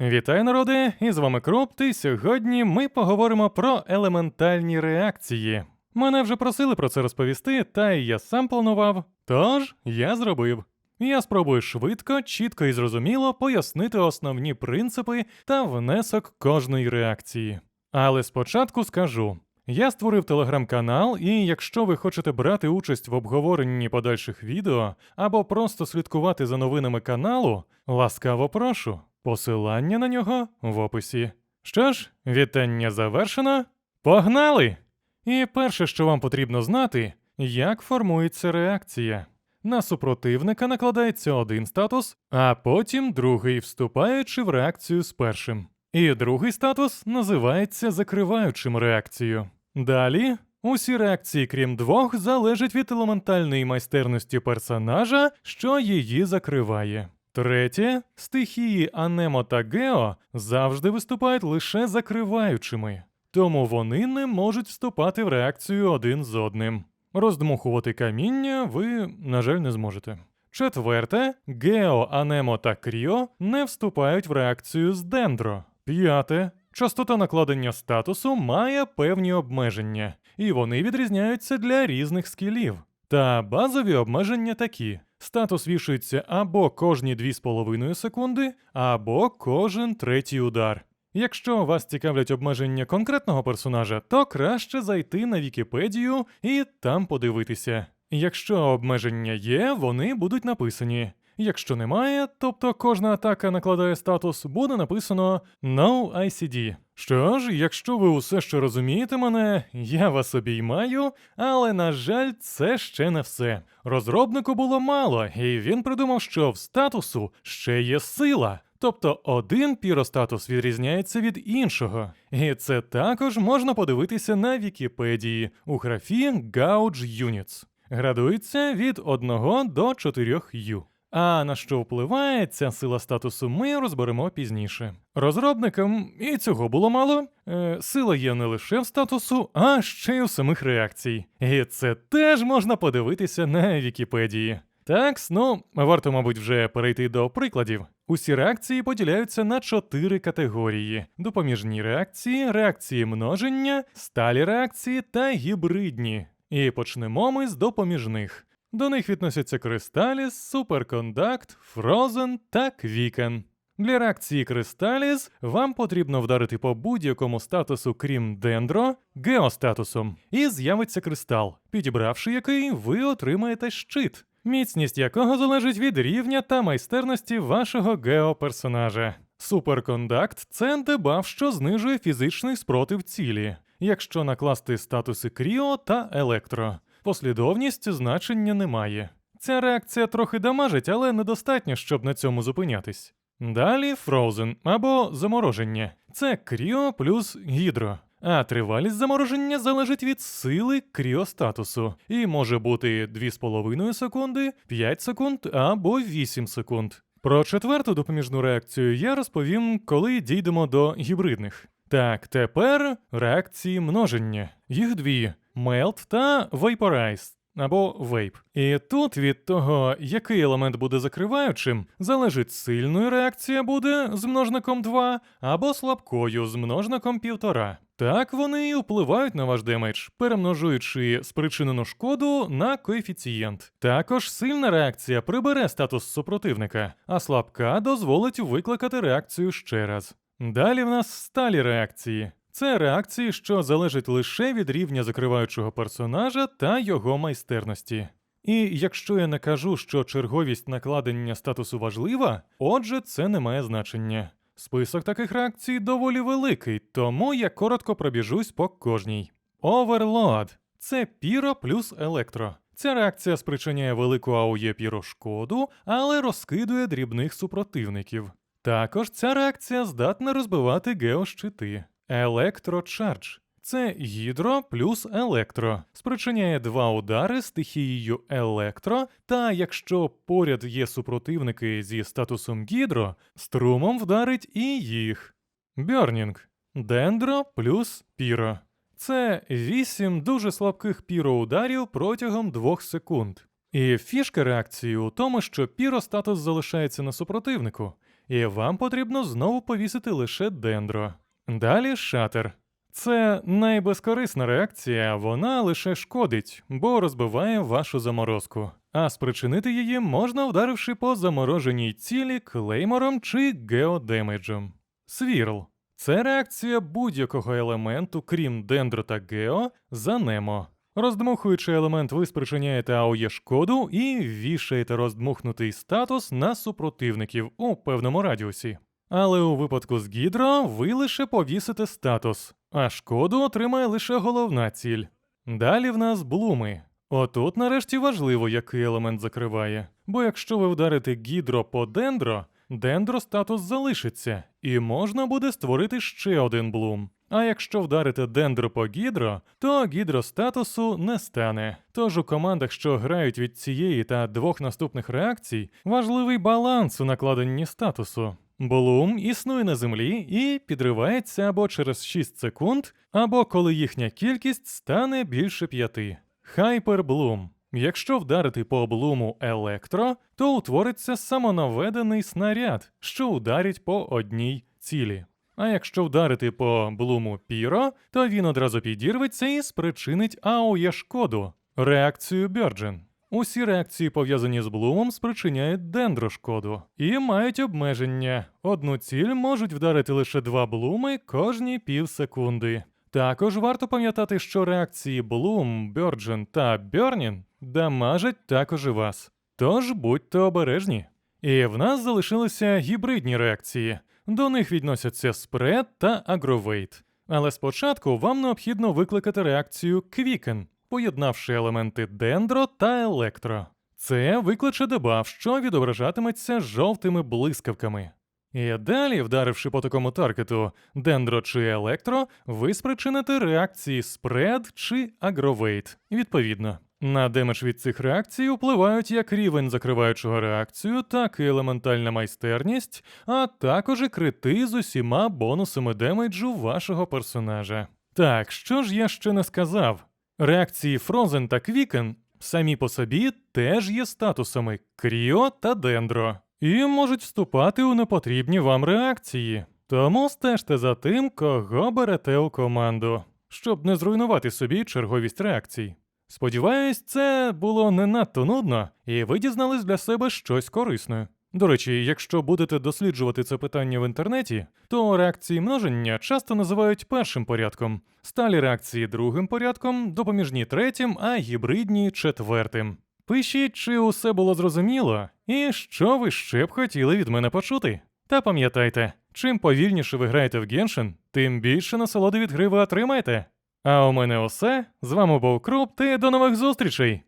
Вітаю, народи! І з вами Кропт, і сьогодні ми поговоримо про елементальні реакції. Мене вже просили про це розповісти, та й я сам планував. Тож я зробив. Я спробую швидко, чітко і зрозуміло пояснити основні принципи та внесок кожної реакції. Але спочатку скажу: я створив телеграм-канал, і якщо ви хочете брати участь в обговоренні подальших відео або просто слідкувати за новинами каналу, ласкаво прошу. Посилання на нього в описі. Що ж, вітання завершено. Погнали! І перше, що вам потрібно знати, як формується реакція. На супротивника накладається один статус, а потім другий, вступаючи в реакцію з першим. І другий статус називається закриваючим реакцією. Далі усі реакції, крім двох, залежать від елементальної майстерності персонажа, що її закриває. Третє, стихії Анемо та Гео завжди виступають лише закриваючими, тому вони не можуть вступати в реакцію один з одним. Роздмухувати каміння ви, на жаль, не зможете. Четверте, Гео, Анемо та Кріо не вступають в реакцію з Дендро. П'яте, частота накладення статусу має певні обмеження, і вони відрізняються для різних скілів. Та базові обмеження такі: статус вішується або кожні 2,5 секунди, або кожен третій удар. Якщо вас цікавлять обмеження конкретного персонажа, то краще зайти на Вікіпедію і там подивитися. Якщо обмеження є, вони будуть написані. Якщо немає, тобто кожна атака накладає статус, буде написано No ICD. Що ж, якщо ви усе ще розумієте мене, я вас обіймаю, але на жаль, це ще не все. Розробнику було мало, і він придумав, що в статусу ще є сила. Тобто один піростатус відрізняється від іншого, і це також можна подивитися на Вікіпедії у графі Gauge Units. Градується від 1 до 4 U. А на що впливає ця сила статусу, ми розберемо пізніше. Розробникам і цього було мало. Е, сила є не лише в статусу, а ще й у самих реакцій. І це теж можна подивитися на Вікіпедії. Так, ну варто, мабуть, вже перейти до прикладів. Усі реакції поділяються на чотири категорії: допоміжні реакції, реакції множення, сталі реакції та гібридні. І почнемо ми з допоміжних. До них відносяться Кристаліс, Суперкондакт, Фрозен та Квікен. Для реакції Кристаліс вам потрібно вдарити по будь-якому статусу, крім дендро, геостатусом, і з'явиться кристал, підібравши який ви отримаєте щит, міцність якого залежить від рівня та майстерності вашого геоперсонажа. Суперкондакт це дебаф, що знижує фізичний спротив цілі, якщо накласти статуси Кріо та Електро. Послідовність значення немає. Ця реакція трохи дамажить, але недостатньо, щоб на цьому зупинятись. Далі Frozen або замороження. Це кріо плюс гідро. А тривалість замороження залежить від сили кріостатусу і може бути 2,5 секунди, 5 секунд або 8 секунд. Про четверту допоміжну реакцію я розповім, коли дійдемо до гібридних. Так, тепер реакції множення. Їх дві: Melt та Vaporize. Або вейп. І тут від того, який елемент буде закриваючим, залежить сильною реакція буде з множником 2 або слабкою з множником 1,5. Так вони і впливають на ваш демедж, перемножуючи спричинену шкоду на коефіцієнт. Також сильна реакція прибере статус супротивника, а слабка дозволить викликати реакцію ще раз. Далі в нас сталі реакції. Це реакції, що залежать лише від рівня закриваючого персонажа та його майстерності. І якщо я не кажу, що черговість накладення статусу важлива, отже, це не має значення. Список таких реакцій доволі великий, тому я коротко пробіжусь по кожній. Оверлоад це піро плюс електро. Ця реакція спричиняє велику АОЄ піро шкоду, але розкидує дрібних супротивників. Також ця реакція здатна розбивати геощити. Електрочардж це гідро плюс електро, спричиняє два удари стихією електро, та якщо поряд є супротивники зі статусом гідро, струмом вдарить і їх. Бьорнінг дендро плюс піро. Це вісім дуже слабких піроударів протягом двох секунд. І фішка реакції у тому, що піростатус залишається на супротивнику. і вам потрібно знову повісити лише дендро. Далі шатер. Це найбезкорисна реакція, вона лише шкодить, бо розбиває вашу заморозку. А спричинити її можна, вдаривши по замороженій цілі клеймором чи геодемеджем. Свірл. Це реакція будь-якого елементу, крім дендро та гео, за немо. Роздмухуючи елемент, ви спричиняєте АОЄ шкоду і вішаєте роздмухнутий статус на супротивників у певному радіусі. Але у випадку з гідро ви лише повісите статус, а шкоду отримає лише головна ціль. Далі в нас блуми. Отут нарешті важливо, який елемент закриває. Бо якщо ви вдарите гідро по дендро, дендро статус залишиться, і можна буде створити ще один блум. А якщо вдарите дендро по гідро, то гідро статусу не стане. Тож у командах, що грають від цієї та двох наступних реакцій, важливий баланс у накладенні статусу. Блум існує на землі і підривається або через 6 секунд, або коли їхня кількість стане більше 5. Хайперблум. Якщо вдарити по блуму електро, то утвориться самонаведений снаряд, що ударить по одній цілі. А якщо вдарити по блуму піро, то він одразу підірветься і спричинить АОЄ шкоду, реакцію Бьорджен. Усі реакції, пов'язані з блумом, спричиняють дендрошкоду і мають обмеження. Одну ціль можуть вдарити лише два блуми кожні пів секунди. Також варто пам'ятати, що реакції Bloom, Burgeon та Burning дамажать також і вас. Тож будьте обережні. І в нас залишилися гібридні реакції. До них відносяться спред та агровейт. Але спочатку вам необхідно викликати реакцію Quicken, поєднавши елементи дендро та електро. Це викличе дебаф, що відображатиметься жовтими блискавками. І далі, вдаривши по такому таргету дендро чи електро, ви спричините реакції спред чи агровейт, відповідно. На демедж від цих реакцій впливають як рівень закриваючого реакцію, так і елементальна майстерність, а також і крити з усіма бонусами демеджу вашого персонажа. Так, що ж я ще не сказав? Реакції Frozen та Quicken самі по собі теж є статусами Кріо та Дендро, і можуть вступати у непотрібні вам реакції. Тому стежте за тим, кого берете у команду, щоб не зруйнувати собі черговість реакцій. Сподіваюсь, це було не надто нудно, і ви дізнались для себе щось корисне. До речі, якщо будете досліджувати це питання в інтернеті, то реакції множення часто називають першим порядком, сталі реакції другим порядком, допоміжні третім, а гібридні четвертим. Пишіть, чи усе було зрозуміло, і що ви ще б хотіли від мене почути. Та пам'ятайте, чим повільніше ви граєте в Genshin, тим більше насолоди від гри ви отримаєте. А у мене усе. З вами був Круп, і до нових зустрічей!